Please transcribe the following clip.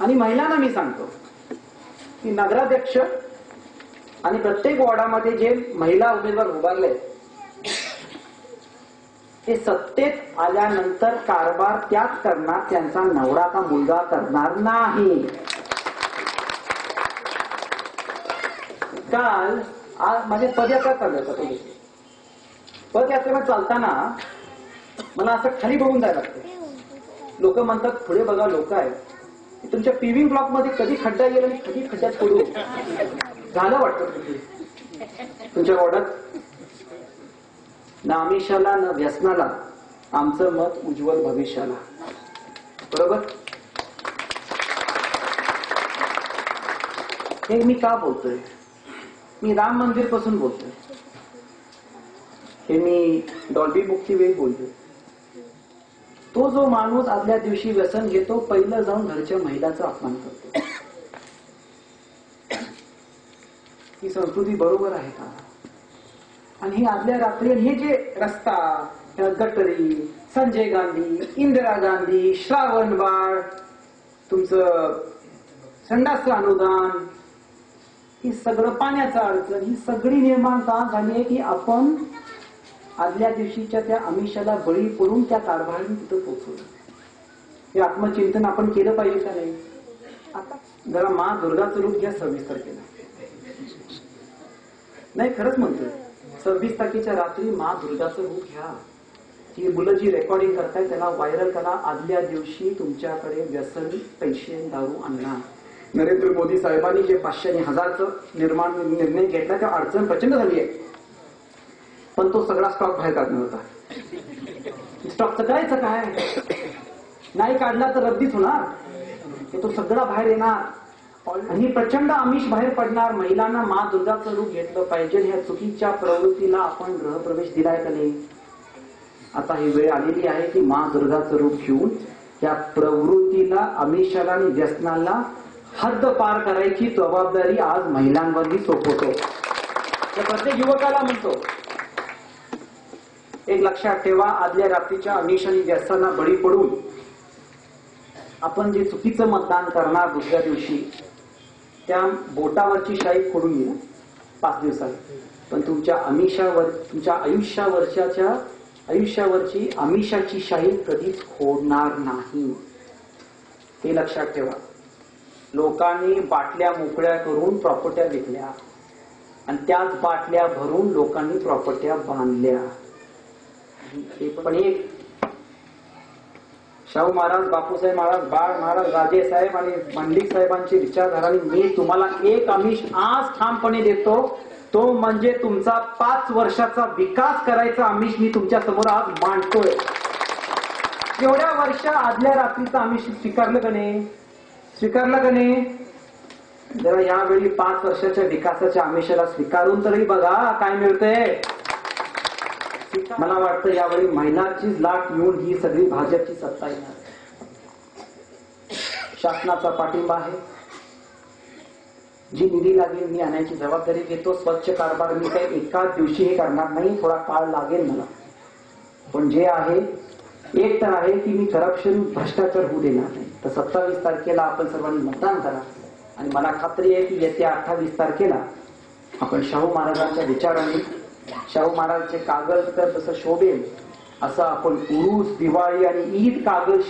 आणि महिलांना मी सांगतो की नगराध्यक्ष आणि प्रत्येक वॉर्डामध्ये जे महिला उमेदवार उभारले ते सत्तेत आल्यानंतर कारभार त्याच करणार त्यांचा नवरा का मुलगा करणार नाही. काल आज माझे पदयात्रा चालू होता सकाळी. चालताना मला असं खाली बघून जायला लागतं. लोक म्हणतात पुढे बघा लोक आहेत. तुमच्या पीव्ही ब्लॉकमध्ये कधी खड्डा येईल आणि कधी खड्ड्यात पडू? झालं वाटतं तुम्ही तुमच्या वॉर्डात ना आमिषाला न व्यसनाला. आमचं मत उज्ज्वल भविष्याला. बरोबर? हे मी का बोलतोय? मी राम मंदिरपासून बोलतोय. हे मी डॉल्बी मुक्ती वेळ बोलतोय. तो जो माणूस आदल्या दिवशी व्यसन घेतो पहिलं जाऊन घरच्या महिलाचा अपमान करतो. ही संस्कृती बरोबर आहे का? आणि ही आदल्या रात्री हे जे रस्ता गटरी संजय गांधी इंदिरा गांधी श्रावण बाळ तुमचं संडासचं अनुदान ही सगळं पाण्याचा अडचण ही सगळी निर्माण का झाली आहे की आपण आदल्या दिवशीच्या त्या आमिषाला बळी पडून त्या कारभाराने तिथं पोचवलं. हे आत्मचिंतन आपण केलं पाहिजे का नाही? आता जरा मा दुर्गाचं रूप घ्या सव्वीस तारखेला नाही खरंच म्हणतोय. सव्वीस तारखेच्या रात्री मा दुर्गाचं रूप घ्या. ही मुलं जी रेकॉर्डिंग करताय त्याला व्हायरल करा. आदल्या दिवशी तुमच्याकडे व्यसन पैसे दारू आणणार नरेंद्र मोदी साहेबांनी जे पाचशे आणि हजारचं निर्माण निर्णय घेतला त्या अडचण प्रचंड झाली आहे. पण तो सगळा स्टॉक बाहेर काढणार होता स्टॉकचं करायचं काय? नाही काढला तर रद्दीच होणार. तो सगळा बाहेर येणार. आणि प्रचंड आमिष बाहेर पडणार. महिलांना मा दुर्गाचं रूप घेतलं पाहिजे. ह्या चुकीच्या प्रवृत्तीला आपण गृहप्रवेश दिलाय का नाही? आता ही वेळ आलेली आहे की मा दुर्गाचं रूप घेऊन या प्रवृत्तीला आमिषाला आणि व्यसनाला हद्द पार करायची जबाबदारी आज महिलांवरही सोपवतो. तर प्रत्येक युवकाला म्हणतो एक लक्षात ठेवा आदल्या रात्रीच्या अमिषाने आणि बळी पडून आपण जे चुकीचं मतदान करणार दुसऱ्या दिवशी त्या बोटावरची शाही खोडून येईल पाच दिवसात. पण तुमच्या अमिषावर तुमच्या आयुष्यावरच्या आयुष्यावरची अमिषाची शाही कधीच खोडणार नाही. हे लक्षात ठेवा. लोकांनी बाटल्या मोकळ्या करून प्रॉपर्ट्या विकल्या आणि त्याच बाटल्या भरून लोकांनी प्रॉपर्ट्या बांधल्या. हे पण एक. शाहू महाराज बापूसाहेब महाराज बाळ महाराज राजे साहेब आणि मंडिक साहेबांची विचारधाराने मी तुम्हाला एक आमिष आज ठामपणे देतो. तो म्हणजे तुमचा पाच वर्षाचा विकास करायचा आमिष मी तुमच्यासमोर आज मांडतोय. एवढ्या वर्ष आदल्या रात्रीचं आमिष स्वीकारलं का नाही? स्वीकारलं का नाही? जरा यावेळी पाच वर्षाच्या विकासाच्या आमिषाला स्वीकारून तरी बघा काय मिळतंय. मला वाटतं यावेळी महिलांची लाट येऊन ही सगळी भाजपची सत्ता येणार. शासनाचा पाठिंबा आहे. जी निधी लागेल मी आणायची जबाबदारी घेतो. स्वच्छ कारभार मी काही एकाच दिवशी हे करणार नाही थोडा काळ लागेल मला. पण जे आहे एक तर आहे की मी करप्शन भ्रष्टाचार होऊ देणार नाही. तर सत्तावीस तारखेला आपण सर्वांनी मतदान करा. आणि मला खात्री आहे की येत्या अठ्ठावीस तारखेला आपण शाहू महाराजांच्या विचाराने शाहू महाराजचे कागद तर तसं शोभेल असं आपण उरूस दिवाळी आणि ईद कागद